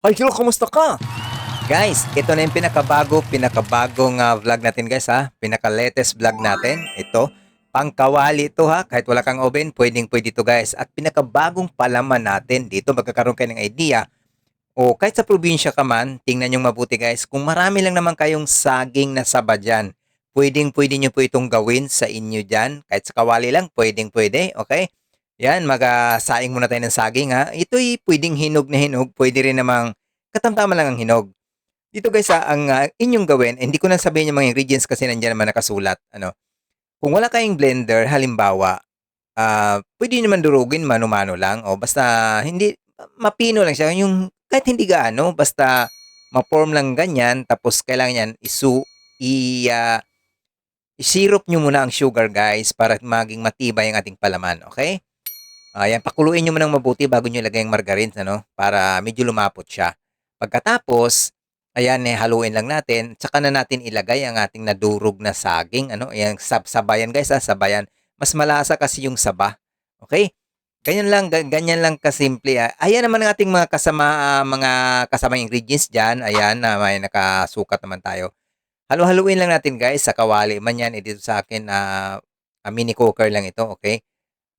Hi, hello, kamusta ka? Guys, ito na yung pinakabago, pinakabagong ah, vlog natin guys ha. Pinaka-latest vlog natin. Ito, pangkawali ito ha. Kahit wala kang oven, pwedeng pwede ito guys. At pinakabagong palaman natin. Dito magkakaroon kayo ng idea. O kahit sa probinsya ka man, tingnan nyo mabuti guys. Kung marami lang naman kayong saging na saba dyan, pwedeng pwede nyo po itong gawin sa inyo dyan. Kahit sa kawali lang, pwedeng pwede. Okay? Yan, mag-saing muna tayo ng saging ha. Ito'y pwedeng hinog na hinog. Pwede rin namang katamtama lang ang hinog. Dito guys ha, ang ah, inyong gawin, hindi ko na sabihin yung mga ingredients kasi nandiyan naman nakasulat. Ano, kung wala kayong blender, halimbawa, ah pwede naman durugin mano-mano lang o basta hindi mapino lang siya yung kahit hindi gaano basta ma-form lang ganyan tapos kailangan yan isu i ah, i-syrup nyo muna ang sugar guys para maging matibay ang ating palaman, okay? Ayan, pakuluin nyo muna ng mabuti bago nyo ilagay ang margarine, ano, para medyo lumapot siya. Pagkatapos, ayan, eh, haluin lang natin, tsaka na natin ilagay ang ating nadurog na saging, ano, ayan, sab sabayan guys, ha, sabayan. Mas malasa kasi yung saba, okay? Ganyan lang, ga- ganyan lang kasimple. ah. Ayan naman ang ating mga kasama, ah, mga kasama ingredients dyan, ayan, na may nakasukat naman tayo. Halu-haluin lang natin guys, sa kawali man yan, eh, dito sa akin, ah, ah, mini cooker lang ito, okay?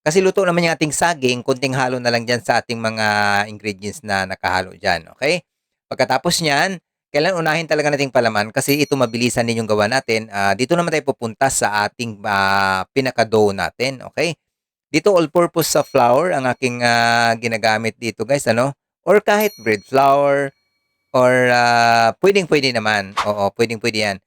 Kasi luto naman yung ating saging, kunting halo na lang dyan sa ating mga ingredients na nakahalo dyan, okay? Pagkatapos niyan, kailan unahin talaga nating palaman kasi ito mabilisan din yung gawa natin. Ah, dito naman tayo pupunta sa ating ah, pinaka-dough natin, okay? Dito all-purpose sa flour ang aking ah, ginagamit dito guys, ano? Or kahit bread flour or ah, pwedeng-pwede naman. Oo, pwedeng-pwede yan.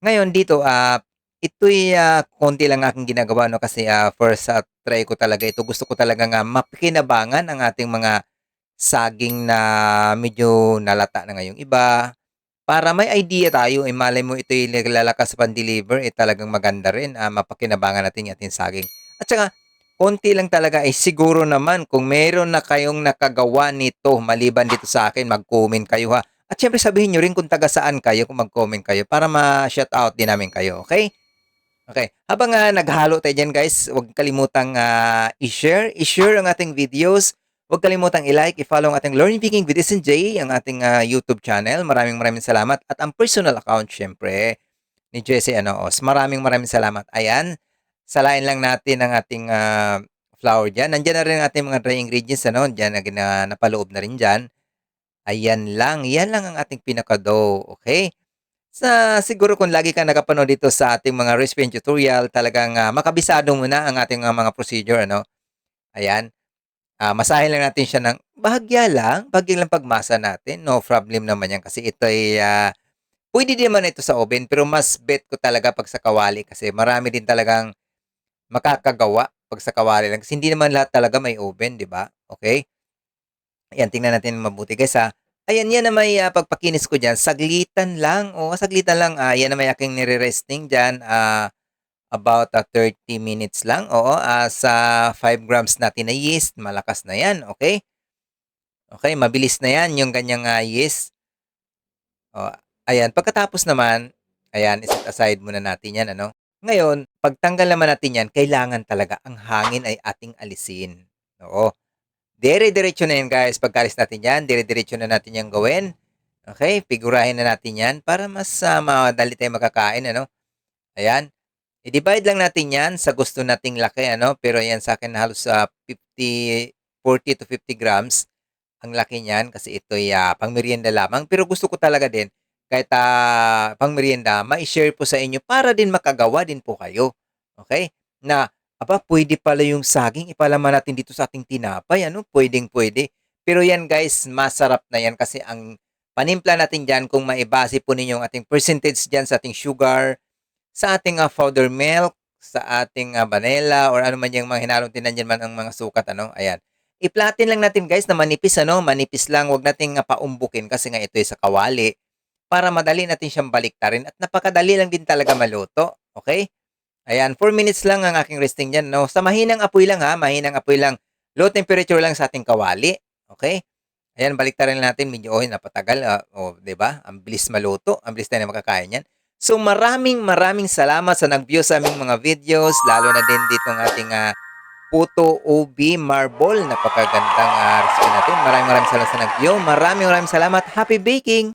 Ngayon dito, ah, ito'y ah, konti lang aking ginagawa no kasi ah, first ah, try ko talaga ito. Gusto ko talaga nga mapikinabangan ang ating mga saging na medyo nalata na ngayong iba. Para may idea tayo, eh, malay mo ito'y lalakas sa pan-deliver, eh talagang maganda rin, ah, mapakinabangan natin yung ating saging. At saka, konti lang talaga, eh siguro naman kung meron na kayong nakagawa nito, maliban dito sa akin, mag-comment kayo ha. At syempre sabihin nyo rin kung taga saan kayo, kung mag-comment kayo, para ma-shout out din namin kayo, okay? Okay. Habang ah, naghalo tayo dyan guys, huwag kalimutang ah, i-share, i-share ang ating videos. Huwag kalimutang i-like, i-follow ang ating Learning Speaking with SNJ, ang ating ah, YouTube channel. Maraming maraming salamat. At ang personal account, syempre, ni Jesse Anoos. Maraming maraming salamat. Ayan, salain lang natin ang ating ah, flour dyan. Nandyan na rin ang ating mga dry ingredients, ano? Dyan, na, na, napaloob na rin dyan. Ayan lang. Yan lang ang ating pinaka-dough. Okay? Sa siguro kung lagi kang nakapanood dito sa ating mga recipe and tutorial, talagang ah, makabisado mo na ang ating ah, mga procedure, ano? Ayan. Ah, masahin lang natin siya ng bahagya lang, bahagya lang pagmasa natin. No problem naman yan kasi ito ay ah, pwede din naman ito sa oven pero mas bet ko talaga pag sa kawali kasi marami din talagang makakagawa pag sa kawali lang kasi hindi naman lahat talaga may oven, di ba? Okay? Ayan, tingnan natin mabuti guys ha. Ayan, yan na may ah, pagpakinis ko dyan. Saglitan lang. O, saglitan lang. Ah, yan na may aking nire-resting dyan. Ah, about ah, 30 minutes lang. Oo, ah, sa 5 grams natin na yeast. Malakas na yan. Okay? Okay, mabilis na yan yung ganyang ah, yeast. O, ayan, pagkatapos naman, ayan, iset aside muna natin yan. Ano? Ngayon, pagtanggal naman natin yan, kailangan talaga ang hangin ay ating alisin. Oo. Dire-diretso na yan guys. Pagkalis natin yan, dire-diretso na natin yung gawin. Okay, figurahin na natin yan para mas uh, madali tayo makakain. Ano? Ayan. I-divide lang natin yan sa gusto nating laki. Ano? Pero yan sa akin halos sa 50, 40 to 50 grams ang laki niyan kasi ito ay uh, pang merienda lamang. Pero gusto ko talaga din kahit uh, pang merienda, ma-share po sa inyo para din makagawa din po kayo. Okay? Na Aba, pwede pala yung saging, ipalaman natin dito sa ating tinapay, ano? Pwedeng pwede. Pero yan guys, masarap na yan kasi ang panimpla natin dyan, kung maibase po ninyo ang ating percentage dyan sa ating sugar, sa ating uh, powder milk, sa ating uh, vanilla, or ano man yung mga hinalong tinan dyan man ang mga sukat, ano? Ayan. I-platin lang natin guys na manipis, ano? Manipis lang, wag nating uh, paumbukin kasi nga ito ay sa kawali para madali natin siyang baliktarin at napakadali lang din talaga maluto. Okay? Ayan, 4 minutes lang ang aking resting dyan. No? Sa mahinang apoy lang ha, mahinang apoy lang. Low temperature lang sa ating kawali. Okay? Ayan, baliktarin natin. Medyo, oh, napatagal. Uh, oh, ba diba? Ang bilis maluto. Ang bilis tayo na makakain yan. So, maraming maraming salamat sa nag-view sa aming mga videos. Lalo na din dito ang ating uh, puto ubi marble. Napakagandang uh, recipe natin. Maraming maraming salamat sa nag-view. Maraming maraming salamat. Happy baking!